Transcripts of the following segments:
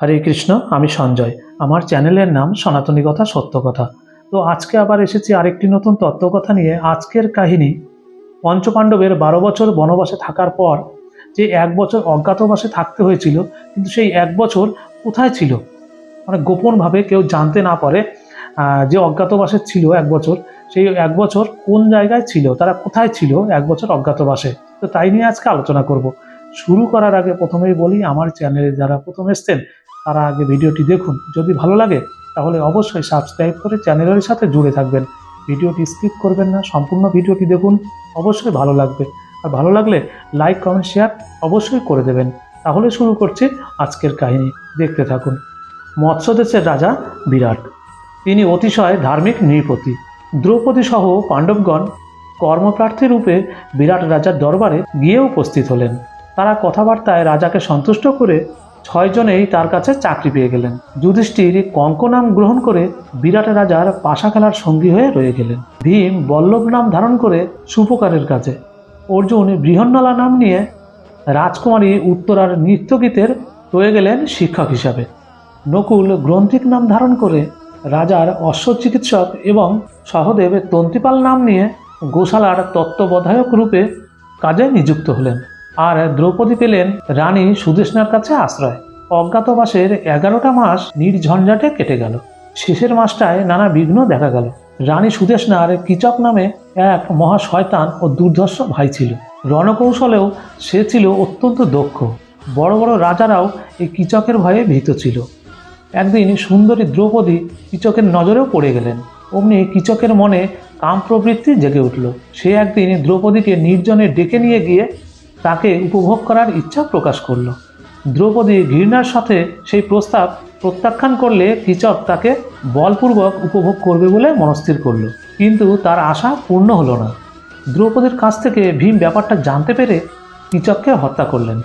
হরে কৃষ্ণ, আমি সঞ্জয়। আমার চ্যানেলের নাম সনাতনী কথা, সত্য কথা। তো আজকে আবার এসেছি আরেকটি নতুন তত্ত্বকথা নিয়ে। আজকের কাহিনী পঞ্চপাণ্ডবের বারো বছর বনবাসে থাকার পর যে এক বছর অজ্ঞাতবাসে থাকতে হয়েছিল, কিন্তু সেই এক বছর কোথায় ছিল? মানে গোপনভাবে কেউ জানতে না পারে যে অজ্ঞাতবাসে ছিল এক বছর, সেই এক বছর কোন জায়গায় ছিল? তারা কোথায় ছিল এক বছর অজ্ঞাতবাসে? তো তাই নিয়ে আজকে আলোচনা করব। শুরু করার আগে প্রথমেই বলি, আমার চ্যানেলে যারা প্রথম এসছেন তারা আগে ভিডিওটি দেখুন। যদি ভালো লাগে, তাহলে অবশ্যই সাবস্ক্রাইব করে চ্যানেলের সাথে জুড়ে থাকবেন। ভিডিওটি স্কিপ করবেন না, সম্পূর্ণ ভিডিওটি দেখুন, অবশ্যই ভালো লাগবে। আর ভালো লাগলে লাইক, কমেন্ট, শেয়ার অবশ্যই করে দেবেন। তাহলে শুরু করছি আজকের কাহিনী। দেখতে থাকুন। মৎস্য দেশের রাজা বিরাট। তিনি অতিশয় ধার্মিক নৃপতি। দ্রৌপদী সহ পাণ্ডবগণ কর্মপ্রার্থী রূপে বিরাট রাজার দরবারে গিয়ে উপস্থিত হলেন। তারা কথাবার্তায় রাজাকে সন্তুষ্ট করে ছয়জনেই তার কাছে চাকরি পেয়ে গেলেন। যুধিষ্ঠির কঙ্ক নাম গ্রহণ করে বিরাট রাজার পাশা খেলার সঙ্গী হয়ে রয়ে গেলেন। ভীম বল্লভ নাম ধারণ করে সুপকারের কাছে। অর্জুন বৃহন্নলা নাম নিয়ে রাজকুমারী উত্তরার নৃত্যগীতের রয়ে গেলেন শিক্ষক হিসাবে। নকুল গ্রন্থিক নাম ধারণ করে রাজার অশ্ব চিকিৎসক এবং সহদেব তন্তিপাল নাম নিয়ে গোশালার তত্ত্ববোধায়ক রূপে কাজে নিযুক্ত হলেন। আর দ্রৌপদী পেলেন রানী সুদেষ্ণার কাছে আশ্রয়। অজ্ঞাতবাসের এগারোটা মাস নির্ঝঞ্ঝাটে কেটে গেল। শেষের মাসটায় নানা বিঘ্ন দেখা গেল। রানী সুদেষ্ণার কিচক নামে এক মহা শয়তান ও দুর্ধর্ষ ভাই ছিল। রণকৌশলেও সে ছিল অত্যন্ত দক্ষ। বড় বড় রাজারাও এই কিচকের ভয়ে ভীত ছিল। একদিন সুন্দরী দ্রৌপদী কিচকের নজরেও পড়ে গেলেন। অমনি কিচকের মনে কাম প্রবৃত্তি জেগে উঠল। সে একদিন দ্রৌপদীকে নির্জনে ডেকে নিয়ে গিয়ে তাকে উপভোগ করার ইচ্ছা প্রকাশ করল। দ্রৌপদী ঘৃণার সাথে সেই প্রস্তাব প্রত্যাখ্যান করলে কিচক তাকে বলপূর্বক উপভোগ করবে বলে মনস্থির করল। কিন্তু তার আশা পূর্ণ হলো না। দ্রৌপদীর কাছ থেকে ভীম ব্যাপারটা জানতে পেরে কিচককে হত্যা করলেন।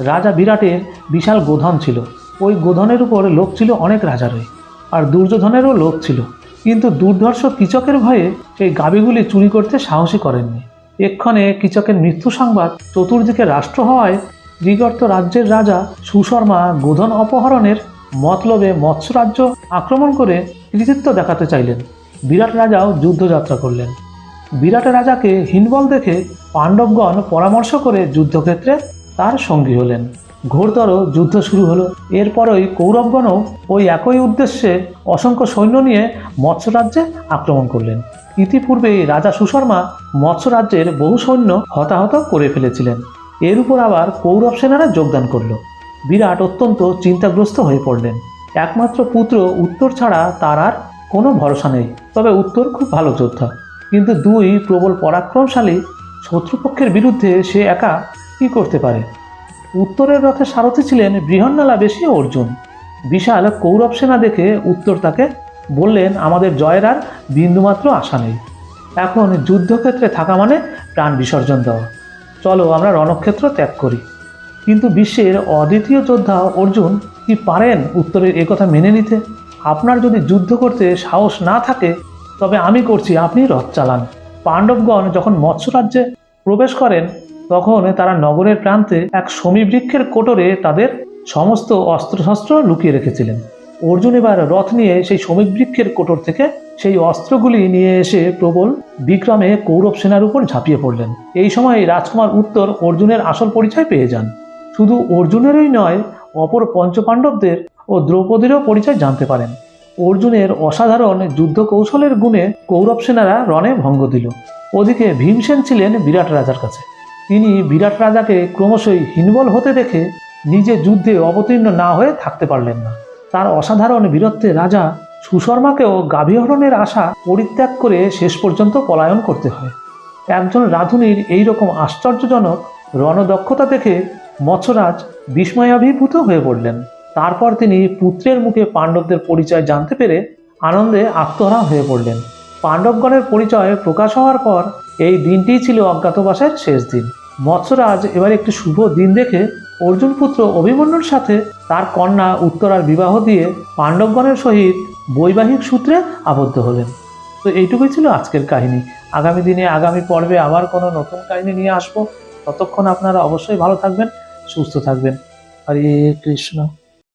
রাজা বিরাটের বিশাল গোধন ছিল। ওই গোধনের উপর লোক ছিল অনেক রাজারই, আর দুর্যোধনেরও লোক ছিল। কিন্তু দুর্ধর্ষ কিচকের ভয়ে সেই গাবিগুলি চুরি করতে সাহসী করেননি। এক্ষণে কিচকের মৃত্যু সংবাদ চতুর্দিকে রাষ্ট্র হওয়ায় ত্রিগর্ত রাজ্যের রাজা সুশর্মা গোধন অপহরণের মতলবে মৎস্য রাজ্য আক্রমণ করে কৃতিত্ব দেখাতে চাইলেন। বিরাট রাজাও যুদ্ধযাত্রা করলেন। বিরাট রাজাকে হীনবল দেখে পাণ্ডবগণ পরামর্শ করে যুদ্ধক্ষেত্রে তার সঙ্গী হলেন। ঘোরতর যুদ্ধ শুরু হলো। এরপরই কৌরবগণও ওই একই উদ্দেশ্যে অসংখ্য সৈন্য নিয়ে মৎস্য রাজ্যে আক্রমণ করলেন। ইতিপূর্বে রাজা সুশর্মা মৎস্য রাজ্যের বহু সৈন্য হতাহত করে ফেলেছিলেন। এর উপর আবার কৌরব সেনারা যোগদান করল। বিরাট অত্যন্ত চিন্তাগ্রস্ত হয়ে পড়লেন। একমাত্র পুত্র উত্তর ছাড়া তার আর কোনো ভরসা নেই। তবে উত্তর খুব ভালো যোদ্ধা। কিন্তু দুই প্রবল পরাক্রমশালী শত্রুপক্ষের বিরুদ্ধে সে একা কি করতে পারে? উত্তরের রথে সারথি ছিলেন বৃহন্নলা বেশি অর্জুন। বিশাল কৌরব সেনা দেখে উত্তর তাকে বললেন, আমাদের জয়ের আর বিন্দুমাত্র আশা নেই। এখন যুদ্ধক্ষেত্রে থাকা মানে প্রাণ বিসর্জন দেওয়া। চলো আমরা রণক্ষেত্র ত্যাগ করি। কিন্তু বিশ্বের অদ্বিতীয় যোদ্ধা অর্জুন কি পারেন উত্তরের একথা মেনে নিতে? আপনার যদি যুদ্ধ করতে সাহস না থাকে, তবে আমি করছি, আপনি রথ চালান। পাণ্ডবগণ যখন মৎস্য রাজ্যে প্রবেশ করেন, তখন তারা নগরের প্রান্তে এক শমী বৃক্ষের কোটরে তাদের সমস্ত অস্ত্রশস্ত্র লুকিয়ে রেখেছিলেন। অর্জুন এবার রথ নিয়ে সেই শ্রমিক বৃক্ষের কোটর থেকে সেই অস্ত্রগুলি নিয়ে এসে প্রবল বিক্রমে কৌরব সেনার উপর ঝাঁপিয়ে পড়লেন। এই সময় রাজকুমার উত্তর অর্জুনের আসল পরিচয় পেয়ে যান। শুধু অর্জুনেরই নয়, অপর পঞ্চপাণ্ডবদের ও দ্রৌপদীরও পরিচয় জানতে পারেন। অর্জুনের অসাধারণ যুদ্ধ কৌশলের গুণে কৌরব সেনারা রণে ভঙ্গ দিল। ওদিকে ভীমসেন ছিলেন বিরাট রাজার কাছে। তিনি বিরাট রাজাকে ক্রমশই হীনবল হতে দেখে নিজে যুদ্ধে অবতীর্ণ না হয়ে থাকতে পারলেন না। তার অসাধারণ বীরত্বে রাজা সুশর্মাকেও গাভীহরণের আশা পরিত্যাগ করে শেষ পর্যন্ত পলায়ন করতে হয়। একজন রাধুনির এই রকম আশ্চর্যজনক রণদক্ষতা দেখে মৎস্যরাজ বিস্ময়াভিভূত হয়ে পড়লেন। তারপর তিনি পুত্রের মুখে পাণ্ডবদের পরিচয় জানতে পেরে আনন্দে আত্মহারা হয়ে পড়লেন। পাণ্ডবগণের পরিচয় প্রকাশ হওয়ার পর এই দিনটিই ছিল অজ্ঞাতবাসের শেষ দিন। মৎস্যরাজ এবার একটি শুভ দিন দেখে অর্জুন পুত্র অভিমন্যুর সাথে তার কন্যা উত্তরার বিবাহ দিয়ে পাণ্ডবগণের সহিত বৈবাহিক সূত্রে আবদ্ধ হলেন। তো এইটুকুই ছিল আজকের কাহিনী। আগামী দিনে, আগামী পর্বে আবার কোনো নতুন কাহিনী নিয়ে আসব। ততক্ষণ আপনারা অবশ্যই ভালো থাকবেন, সুস্থ থাকবেন। হরে কৃষ্ণ।